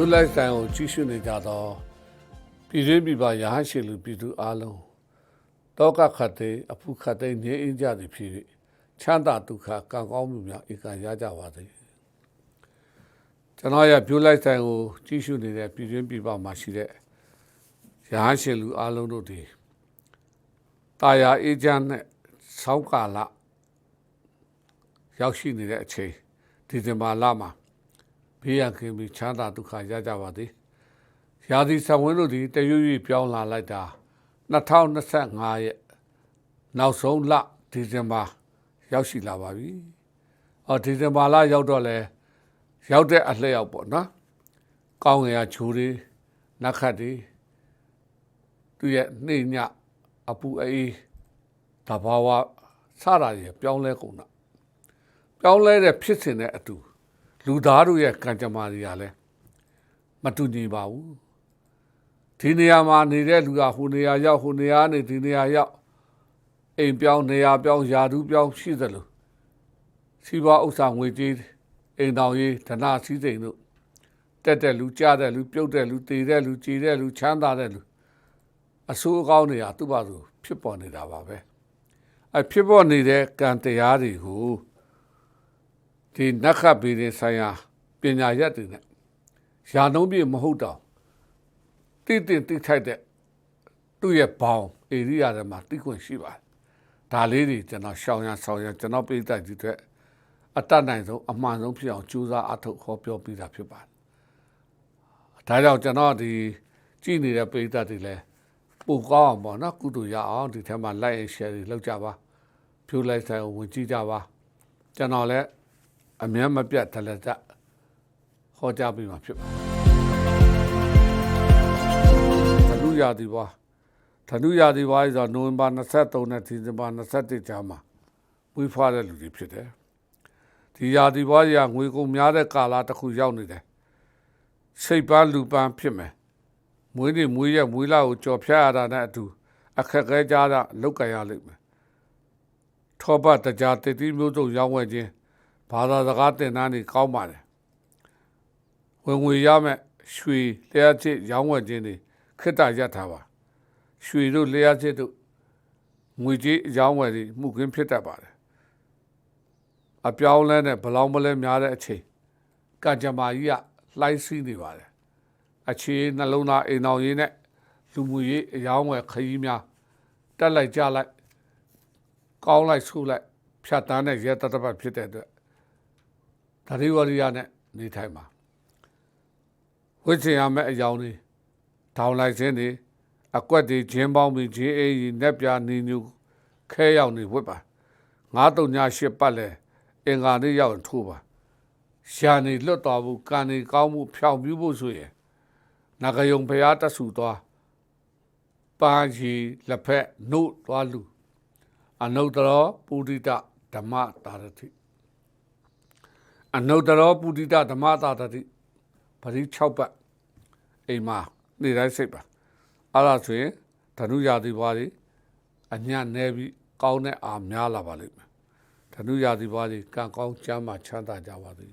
လူလိုက်ဆိုင်ကိုကြီးစုနေကြတော့ပြည်တွင်းပြည်ပရဟန်းရှိလူပြည်သူအလုံးတောကခတ်တဲ့အဖုခတ်တဲ့ငြိမ်းအင်းကြသည်ဖြစ်၍ချမ်းသာဒုက္ခကံကောင်းမှုများဧကံရကြပါစေကျွန်တော်ရပြိုးလိုက်ဆိုင်ကိုကြီးစုနေတဲ့ပြည်တွင်းပြည်ပမှာရှိတဲ့ရဟန်းရှိလူအလုံးတို့ဒီတာယာအေးချမ်းနဲ့ဆောင်းကာလရောက်ရှိနေတဲ့အချိန်ဒီဇင်ဘာလမှာ ဘေးရန်ကင်းပြီးချမ်းသာဒုက္ခရကြပါသည်။ရာသီဆံဝင်းတို့သည်တရွေ့ရွေ့ပြောင်းလာလိုက်တာ2025ရဲ့နောက်ဆုံးလဒီဇင်ဘာရောက်ရှိလာပါပြီ။အော်ဒီဇင်ဘာလရောက်တော့လဲရောက်တဲ့အလှည့်ရောက်ပေါ့နော်။ကောင်းငယ်ရဂျိုးတွေနက်ခတ်တွေသူရဲ့နှိမ့်ညအပူအေးတဘာဝစတာတွေပြောင်းလဲကုန်တာပြောင်းလဲတဲ့ဖြစ်စဉ်နဲ့အတူ လူသားတို့ရဲ့ကံကြမ္မာတွေကလည်းမတူညီပါဘူးဒီနေရာမှာနေတဲ့လူကဟိုနေရာရောက်ဟိုနေရာနေဒီနေရာရောက်အိမ်ပြောင်းနေရာပြောင်းယာဒူးပြောင်းရှိသလိုစီးပွားဥစ္စာငွေကြေးအိမ်တော်ရေးဓနာစည်းစိမ်တို့တက်တဲ့လူကြားတဲ့လူပြုတ်တဲ့လူတည်တဲ့လူကြည်တဲ့လူချမ်းသာတဲ့လူအဆိုးအကောင်းတွေကသူ့ဘာသူဖြစ်ပေါ်နေတာပါပဲအဖြစ်ပေါ်နေတဲ့ကံတရားတွေကို ဒီနက္ခဗီရင်ဆိုင်ရာပညာရက်တွေနဲ့ယာနှုံးပြမဟုတ်တော့တိတိတိထိုက်တဲ့သူ့ရဲ့ဘောင်ဧရိယာတွေမှာတိခွင့်ရှိပါတယ်ဒါလေးတွေကျွန်တော်ရှောင်ရဆောင်ရကျွန်တော်ပြည်သက်ကြီးတွေအတတ်နိုင်ဆုံးအမှန်ဆုံးဖြစ်အောင်ကြိုးစားအထောက်ဟောပြောပြတာဖြစ်ပါတယ်ဒါကြောင့်ကျွန်တော်ဒီကြည့်နေတဲ့ပြည်သက်တွေလည်းပိုကောင်းအောင်ပေါ့နော်ကုတူရအောင်ဒီထဲမှာ like and share တွေလုပ်ကြပါဖြိုးလိုက်ဆိုင်ကိုဝင်ကြည့်ကြပါကျွန်တော်လည်း အမြတ်မပြတ်တလက်တဟောကြားပေးမှာဖြစ်ပါတယ်ဓနုရာသီပွားဓနုရာသီပွားဆိုတော့နိုဝင်ဘာ23နဲ့ဒီဇင်ဘာ21ကြားမှာမွေးဖွားတဲ့လူတွေဖြစ်တယ်ဒီရာသီပွားကြီးကငွေကုန်များတဲ့ကာလတစ်ခုရောက်နေတယ်စိတ်ပန်းလူပန်းဖြစ်မယ်မွေးနေမွေးရမွေးလာကိုကြော်ဖြတ်ရတာနဲ့အတူအခက်ခဲကြတာလောက်ကရလိမ့်မယ်ထောပတ်တကြားတတိမျိုးစုံရောင်းဝယ်ခြင်း ဘာသာစကားသင်တန်းတွေကောင်းပါတယ်ဝင်ငွေရမဲ့ရွှေလျှက်ချစ်ရောင်းဝယ်ခြင်းတွေခစ်တာရပ်ထားပါရွှေတို့လျှက်ချစ်တို့ငွေကြေးရောင်းဝယ်တွေမှုခင်းဖြစ်တတ်ပါတယ်အပြောင်းလဲနဲ့ဘလောင်းမလဲများတဲ့အချိန်ကကြမာကြီးကလှိုင်းစီးနေပါတယ်အခြေနှလုံးသားအိမ်တော်ရေးနဲ့လူမှုရေးအယောင်းဝယ်ခရီးများတက်လိုက်ကြလိုက်ကောင်းလိုက်ဆုလိုက်ဖြတ်တန်းတဲ့ရဲတတပတ်ဖြစ်တဲ့အတွက် ဓရိဝရိယနဲ့နေထိုင်ပါဝိဇ္ဇင်ရမဲ့အယောင်တွေထောင်လိုက်ခြင်းတွေအကွက်တွေဂျင်းပေါင်းပြီးဂျင်းအေးကြီးနက်ပြနေညူခဲရောက်နေဝတ်ပါငါးတုံညာရှစ်ပတ်လဲအင်္ဂါနေ့ရောက်ရင်ထိုးပါရှာနေလွတ်တော်ဘူးကံနေကောင်းမှုဖြောင်ပြဖို့ဆိုရင်နဂယုံဖရားတဆူသွားပါကြီးလက်ဖက်နှုတ်သွားလူအနုတ္တရောပုရိတဓမ္မတာရတိ အနုတ္တရောပုရိတဓမ္မတာရတိပရိ6ပတ်အိမ်မှာနေတိုင်းစိတ်ပါအဲ့ဒါဆိုရင်ဓနုရာသီဘွားတွေအညံ့နေပြီးကောင်းတဲ့အာများလာပါလိမ့်မယ်ဓနုရာသီဘွားတွေကံကောင်းချမ်းသာချမ်းသာကြပါစေ